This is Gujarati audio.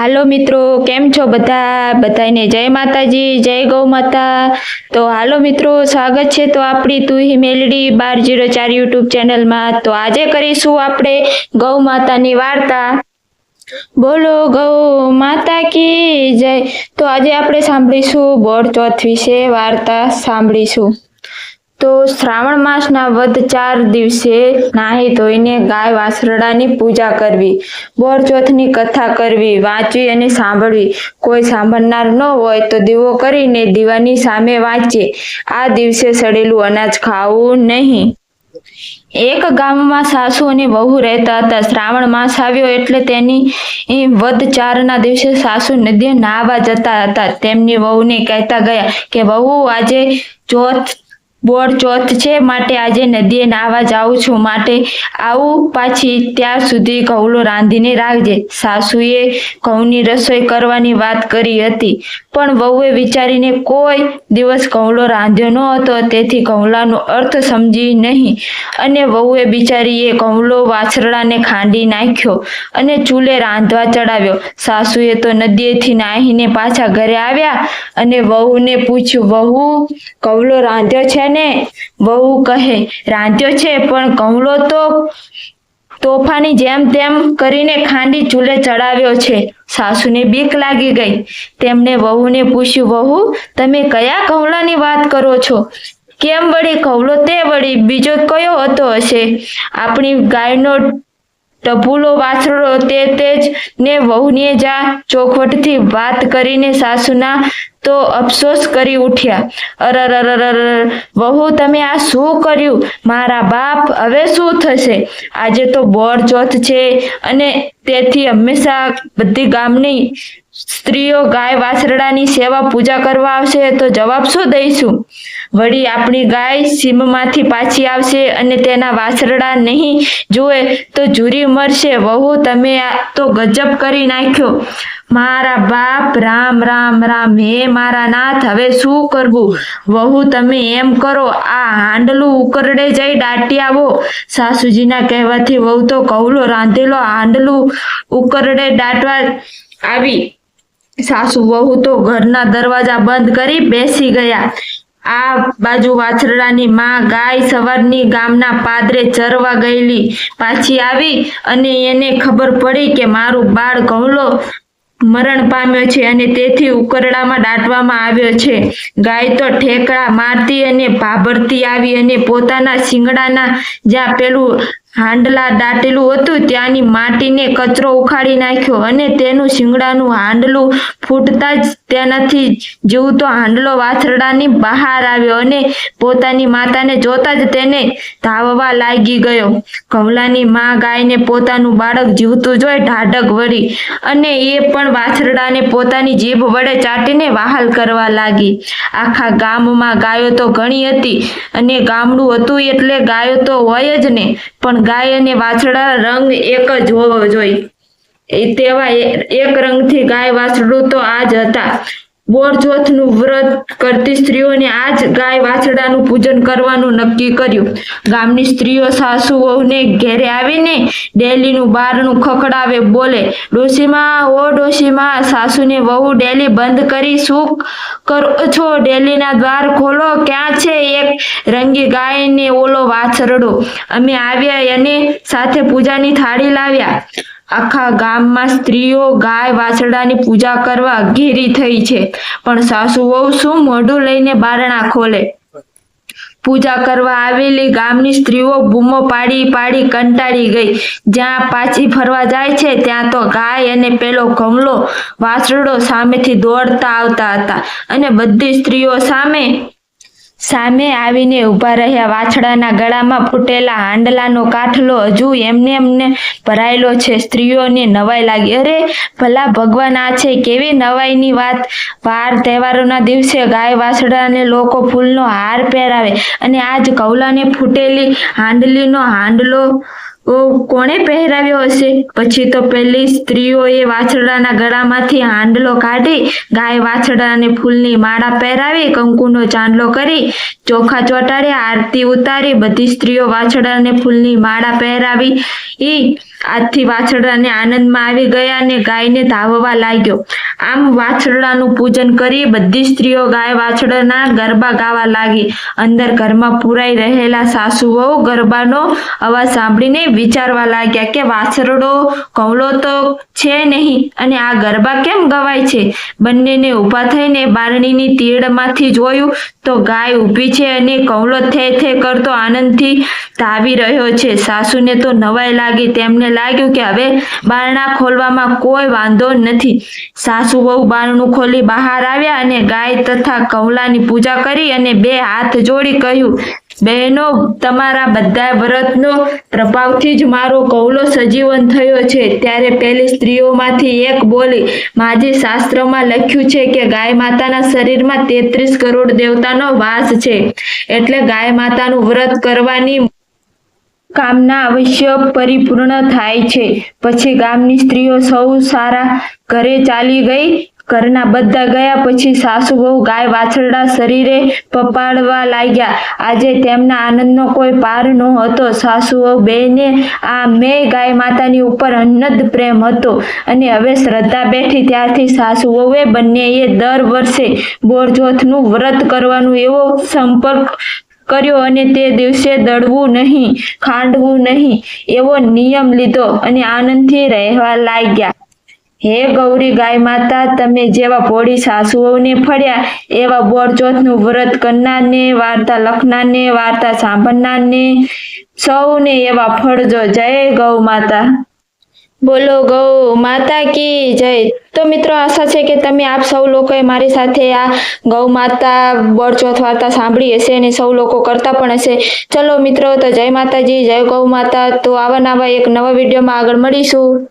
હાલો મિત્રો, કેમ છો બધા? બધાને જય માતાજી, જય ગૌ માતા. તો હાલો મિત્રો, સ્વાગત છે તો આપણી તું હી મેલડી બાર જીરો ચાર યુટ્યુબ ચેનલમાં. તો આજે કરીશું આપણે ગૌ માતાની વાર્તા. બોલો ગૌ માતા કી જય. તો આજે આપણે સાંભળીશું બોર ચોથ વિશે વાર્તા સાંભળીશું. તો શ્રાવણ માસના વધ ચાર દિવસે નાહી ધોઈને ગાય વાસરડાની પૂજા કરવી બોરચોથની કથા કરવી, વાંચવી અને સાંભળવી. કોઈ સાંભળનાર ન હોય તો દીવો કરીને દીવાની સામે વાંચીએ આ દિવસે સડેલું અનાજ ખાવું નહીં. એક ગામમાં સાસુ અને વહુ રહેતા હતા. શ્રાવણ માસ આવ્યો એટલે તેની વધ ચારના દિવસે સાસુ નદીએ નાહવા જતા હતા. તેમની વહુને કહેતા ગયા કે, વહુ, આજે ચોથ બોળ ચોથ છે, માટે આજે નદીએ નાહવા જાઉં છું. માટે આવું પાછી ત્યાર સુધી ઘઉલો રાંધીને રાખજે. સાસુએ ઘઉંની રસોઈ કરવાની વાત કરી હતી, પણ વહુએ વિચારીને કોઈ દિવસ ઘઉલો રાંધ્યો ન હતો. તેથી ઘઉલાનો અર્થ સમજી નહીં. અને વહુએ બિચારીએ ઘઉલો વાછરડાને ખાંડી નાખ્યો અને ચૂલે રાંધવા ચડાવ્યો. સાસુએ તો નદીએથી નાહીને પાછા ઘરે આવ્યા અને વહુને પૂછ્યું, વહુ કવલો રાંધ્યો છે ને વહુ કહે, રાંધ્યો છે, પણ કવલો તો તોફાની જેમ તેમ કરીને ખાંડી ચૂલે ચડાવ્યો છે. સાસુને બીક લાગી ગઈ. તેમણે વહુને પૂછ્યું, વહુ, તમે કયા કવલાની વાત કરો છો? કેમ વળી કવલો તે વળી? બીજો કયો હતો હશે? આપણી ગાયનો ટપુલો વાછરડો તે તે જ ને વહુને જા ચોખવટથી વાત કરીને સાસુના તો અફસોસ કરી ઉઠ્યા. અરર વહુ તમે આ શું કર્યું? મારા બાપ હવે શું થશે? આજે તો બોર ચોથ છે અને તેથી હંમેશા બધી ગામની સ્ત્રીઓ ગાય વાછરડાની સેવા પૂજા કરવા આવશે તો જવાબ શું દઈશું? વળી આપણી ગાય સીમમાંથી પાછી આવશે અને તેના વાછરડા નહીં જુએ તો જુરી મરશે. વહુ, તમે તો ગજબ કરી નાખ્યો. મારા બાપ, રામ રામ રામ. હે મારા નાથ, હવે શું કરવું? વહુ, તમે એમ કરો, આ હાંડલું ઉકરડે જઈ દાટી આવો. સાસુજીના કહેવાથી વહુ તો કવલો રાંધેલો હાંડલું ઉકરડે દાટવા આવી. સાસુ વહુ તો ઘરના દરવાજા બંધ કરી બેસી ગયા. આ બાજુ વાછરડાની માં ગાય સવારની ગામના પાદરે ચરવા ગયેલી. પાછી આવી અને એને ખબર પડી કે મારું બાળ ઘઉલો મરણ પામ્યો છે અને તેથી ઉકરડામાં દાટવામાં આવ્યો છે. ગાય તો ઠેકડા મારતી અને ભાભરતી આવી અને પોતાના શિંગડાના જ્યાં પેલું હાંડલા દાટેલું હતું, ત્યાંની માટીને કચરો ઉખાડી નાખ્યો અને તેનું શિંગડાનું હાંડલું ફૂટતા જ તેનાથી જીવતો હાંડલો વાછરડાની બહાર આવ્યો અને પોતાની માતાને જોતા જ તેને ધાવવા લાગી ગયો. કમલાની માં ગાયને પોતાનું બાળક જીવતું જોઈ ઢાઢક વળી અને એ પણ વાછરડાને પોતાની જીભ વડે ચાટીને વહાલ કરવા લાગી. આખા ગામમાં ગાયો તો ઘણી હતી અને ગામડું હતું એટલે ગાયો તો હોય જ ને. પણ ગાય અને વાછડા રંગ એક જ હોવો જોઈએ. તેવા એક રંગથી ગાય વાછડું તો આ જ હતા. બોર ચોથનું વ્રત કરતી સ્ત્રીઓને આ જ ગાય વાછડાનું પૂજન કરવાનું નક્કી કર્યું. ગામની સ્ત્રીઓ સાસુ વહુને ઘેરે આવીને ડેલીનું બારણું ખખડાવે બોલે, ડોશીમાં, ઓ ડોશીમાં, સાસુને વહુ ડેલી બંધ કરી શું કરો છો? ડેલીના દ્વાર ખોલો, ક્યાં છે એક રંગી ગાય ને ઓલો વાછરડો? અમે આવ્યા અને સાથે પૂજાની થાળી લાવ્યા. આખા ગામમાં સ્ત્રીઓ ગાય વાછરડાની પૂજા કરવા ઘેરી થઈ છે. પણ સાસુ વહુ શું મોઢું લઈને બારણા ખોલે? પૂજા કરવા આવેલી ગામની સ્ત્રીઓ બૂમો પાડી પાડી કંટાળી ગઈ. જ્યાં પાછી ફરવા જાય છે, ત્યાં તો ગાય અને પેલો ગમલો વાછરડો સામેથી દોડતા આવતા હતા. અને બધી સ્ત્રીઓ સામે સામે આવીને ઊભા રહ્યા. વાછડાના ગળામાં ફૂટેલા હાંડલાનો કાઠલો હજુ એમને એમને ભરાયેલો છે. સ્ત્રીઓને નવાઈ લાગી. અરે, ભલા ભગવાન આ છે. કેવી નવાઈની વાત. વાર તહેવારોના દિવસે ગાય વાછડાને લોકો ફૂલનો હાર પહેરાવે અને આજ કૌલાને ફૂટેલી હાંડલીનો હાંડલો કોણે પહેરાવ્યો હશે? પછી તો પેલી સ્ત્રીઓએ વાછરડાના ગળામાંથી હાંડલો કાઢી ગાય વાછરડાને ફૂલની માળા પહેરાવી કંકુનો ચાંદલો કરી ચોખા ચોટાડ્યા આરતી ઉતારી બધી સ્ત્રીઓ વાછરડાને ફૂલની માળા પહેરાવી. ઈ આજથી વાછરડાને આનંદમાં આવી ગયા અને ગાયને ધાવવા લાગ્યો. આમ વાછરડાનું પૂજન કરી બધી સ્ત્રીઓ ગાય વાછરડાના ગરબા ગાવા લાગી. અંદર ઘરમાં પુરાઈ રહેલા સાસુઓ ગરબાનો અવાજ સાંભળીને વિચારવા લાગ્યા કે વાછરડો કવળો તો છે નહીં, અને આ ગરબા કેમ ગવાય છે? બંનેને ઊભા થઈને બારણીની તીડમાંથી જોયું તો ગાય ઊભી છે અને કવળો થે થે કરતો આનંદથી ધાવી રહ્યો છે. સાસુને તો નવાઈ લાગી, તેમને લાગ્યું કે હવે બારણા ખોલવામાં કોઈ વાંધો નથી. સાસુ વહુ બારણું ખોલી બહાર આવ્યા અને ગાય તથા કવલાની પૂજા કરી અને બે હાથ જોડી કહ્યું, બહેનો, તમારા બધા વ્રતનો પ્રભાવથી જ મારો કૌલો સજીવન થયો છે. ત્યારે પેલી સ્ત્રીઓમાંથી એક બોલી, માજી શાસ્ત્રમાં લખ્યું છે કે ગાય માતાના શરીરમાં તેત્રીસ કરોડ દેવતાનો વાસ છે. એટલે ગાય માતાનું વ્રત કરવાની કામના અવશ્ય પરિપૂર્ણ થાય છે. પછી ગામની સ્ત્રીઓ સૌ સારા ઘરે ચાલી ગઈ. ઘરના બધા ગયા પછી સાસુ બહુ ગાય વાછરડા શરીરે પપાડવા લાગ્યા. આજે તેમના આનંદનો કોઈ પાર નહોતો. સાસુ વહુ બેને આ મેં ગાય માતાની ઉપર અનંત પ્રેમ હતો અને હવે શ્રદ્ધા બેઠી ત્યારથી સાસુ વહુએ બંનેએ દર વર્ષે બોરજોથનું વ્રત કરવાનું એવો સંપર્ક કર્યો અને તે દિવસે દળવું નહીં, ખાંડવું નહીં, એવો નિયમ લીધો અને આનંદથી રહેવા લાગ્યા. હે ગૌરી ગાય માતા, તમે જેવા ભોળી સાસુઓને ફળ્યા, એવા બોરજોતનું વ્રત કરનારને, વાર્તા લખનારને, વાર્તા સાંભળનારને, સૌને એવા ફળજો. જય ગૌ માતા. બોલો ગૌ, માતા કી જય. તો મિત્રો આશા છે કે તમે આપ સૌ લોકોએ મારી સાથે આ ગૌ માતા બળચોથ વાર્તા સાંભળી હશે અને સૌ લોકો કરતા પણ હશે. ચલો મિત્રો, તો જય માતાજી, જય ગૌ માતા. તો આવા નવા એક નવા વિડીયોમાં આગળ મળીશું.